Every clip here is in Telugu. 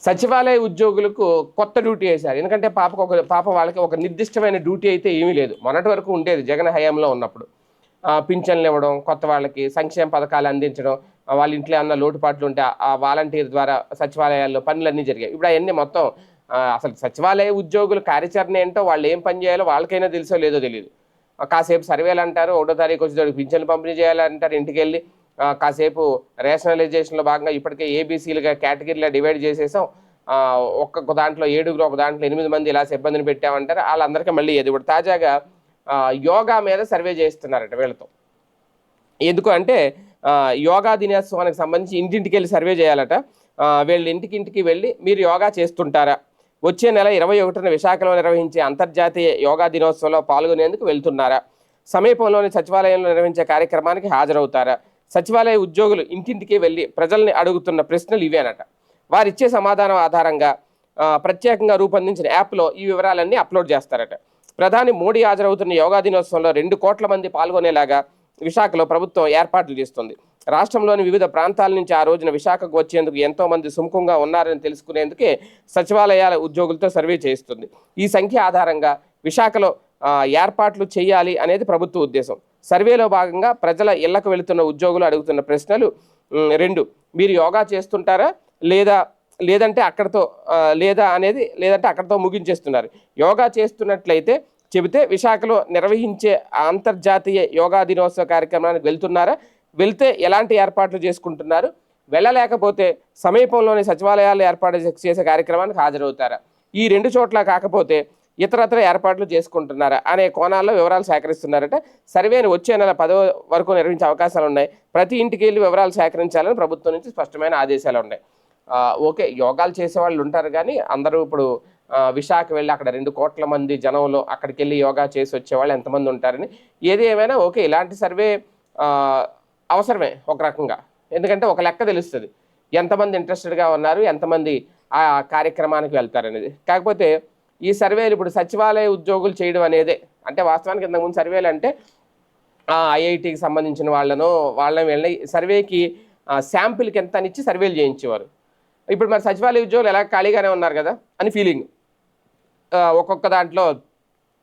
సచివాలయ ఉద్యోగులకు కొత్త డ్యూటీ వేశారు. ఎందుకంటే పాపకు ఒక పాప వాళ్ళకి ఒక నిర్దిష్టమైన డ్యూటీ అయితే ఏమీ లేదు. మొన్నటి వరకు ఉండేది జగన్ హయాంలో ఉన్నప్పుడు. పింఛన్లు ఇవ్వడం కొత్త వాళ్ళకి సంక్షేమ పథకాలు అందించడం వాళ్ళ ఇంట్లో ఏమన్నా లోటుపాట్లు ఉంటే ఆ- వాలంటీర్ ద్వారా సచివాలయాల్లో పనులన్నీ జరిగాయి. ఇప్పుడు అవన్నీ మొత్తం అసలు సచివాలయ ఉద్యోగుల కార్యాచరణ ఏంటో వాళ్ళు ఏం పని చేయాలో వాళ్ళకైనా తెలుసో లేదో తెలియదు కాసేపు సర్వేలు అంటారు ఒకటో తారీఖు వచ్చేటప్పుడు పింఛన్లు పంపిణీ చేయాలంటారు ఇంటికి వెళ్ళి కాసేపు రేషనలైజేషన్లో భాగంగా ఇప్పటికే ఏబీసీలుగా కేటగిరీలో డివైడ్ చేసేసాం. ఒక్కొక్క దాంట్లో ఏడుగురు ఒక దాంట్లో ఎనిమిది మంది ఇలా సిబ్బందిని పెట్టామంటారు. వాళ్ళందరికీ మళ్ళీ ఏది కూడా తాజాగా యోగా మీద సర్వే చేస్తున్నారట వీళ్ళతో. ఎందుకు అంటే యోగా దినోత్సవానికి సంబంధించి ఇంటింటికి వెళ్ళి సర్వే చేయాలట. వీళ్ళ వీళ్ళు ఇంటికి ఇంటికి వెళ్ళి మీరు యోగా చేస్తుంటారా? వచ్చే నెల ఇరవై ఒకటిన విశాఖలో నిర్వహించే అంతర్జాతీయ యోగా దినోత్సవంలో పాల్గొనేందుకు వెళ్తున్నారా? సమీపంలోని సచివాలయంలో నిర్వహించే కార్యక్రమానికి హాజరవుతారా? సచివాలయ ఉద్యోగులు ఇంటింటికి వెళ్ళి ప్రజల్ని అడుగుతున్న ప్రశ్నలు ఇవేనట. వారిచ్చే సమాధానం ఆధారంగా ప్రత్యేకంగా రూపొందించిన యాప్లో ఈ వివరాలన్నీ అప్లోడ్ చేస్తారట. ప్రధాని మోడీ హాజరవుతున్న యోగా దినోత్సవంలో రెండు కోట్ల మంది పాల్గొనేలాగా విశాఖలో ప్రభుత్వం ఏర్పాట్లు చేస్తుంది. రాష్ట్రంలోని వివిధ ప్రాంతాల నుంచి ఆ రోజున విశాఖకు వచ్చేందుకు ఎంతోమంది సుముఖంగా ఉన్నారని తెలుసుకునేందుకే సచివాలయాల ఉద్యోగులతో సర్వే చేస్తుంది. ఈ సంఖ్య ఆధారంగా విశాఖలో ఏర్పాట్లు చేయాలి అనేది ప్రభుత్వ ఉద్దేశం. సర్వేలో భాగంగా ప్రజల ఇళ్ళకు వెళుతున్న ఉద్యోగులు అడుగుతున్న ప్రశ్నలు రెండు. మీరు యోగా చేస్తుంటారా? లేదా లేదంటే అక్కడతో లేదా అనేది లేదంటే అక్కడతో ముగించేస్తున్నారు. యోగా చేస్తున్నట్లయితే చెబితే విశాఖలో నిర్వహించే అంతర్జాతీయ యోగా దినోత్సవ కార్యక్రమానికి వెళ్తున్నారా? వెళ్తే ఎలాంటి ఏర్పాట్లు చేసుకుంటున్నారు? వెళ్ళలేకపోతే సమీపంలోని సచివాలయాలు ఏర్పాటు చేసే కార్యక్రమానికి హాజరవుతారా? ఈ రెండు చోట్ల కాకపోతే ఇతరత్ర ఏర్పాట్లు చేసుకుంటున్నారు అనే కోణాల్లో వివరాలు సేకరిస్తున్నారట. సర్వేను వచ్చే నెల పదో వరకు నిర్వహించే అవకాశాలు ఉన్నాయి. ప్రతి ఇంటికి వెళ్ళి వివరాలు సేకరించాలని ప్రభుత్వం నుంచి స్పష్టమైన ఆదేశాలు ఉన్నాయి. ఓకే యోగాలు చేసే వాళ్ళు ఉంటారు కానీ అందరూ ఇప్పుడు విశాఖ వెళ్ళి అక్కడ రెండు కోట్ల మంది జనంలో అక్కడికి వెళ్ళి యోగా చేసి వచ్చేవాళ్ళు ఎంతమంది ఉంటారని ఏది ఏమైనా ఓకే ఇలాంటి సర్వే అవసరమే ఒక రకంగా. ఎందుకంటే ఒక లెక్క తెలుస్తుంది. ఎంతమంది ఇంట్రెస్టెడ్గా ఉన్నారు ఎంతమంది ఆ కార్యక్రమానికి వెళ్తారనేది. కాకపోతే ఈ సర్వేలు ఇప్పుడు సచివాలయ ఉద్యోగులు చేయడం అనేదే. అంటే వాస్తవానికి ఇంతకుముందు సర్వేలు అంటే ఐఐటికి సంబంధించిన వాళ్ళను వాళ్ళని వెళ్ళి సర్వేకి శాంపిల్కి ఎంత అనిచ్చి సర్వేలు చేయించేవారు. ఇప్పుడు మరి సచివాలయ ఉద్యోగులు ఎలా ఖాళీగానే ఉన్నారు కదా అని ఫీలింగ్. ఒక్కొక్క దాంట్లో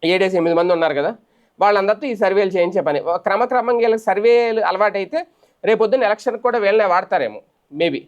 ఏడేసి ఎనిమిది మంది ఉన్నారు కదా వాళ్ళందరితో ఈ సర్వేలు చేయించే పని. క్రమక్రమంగా వీళ్ళకి సర్వేలు అలవాటైతే రేపొద్దున్న ఎలక్షన్కి కూడా వీళ్ళనే వాడతారేమో మేబీ.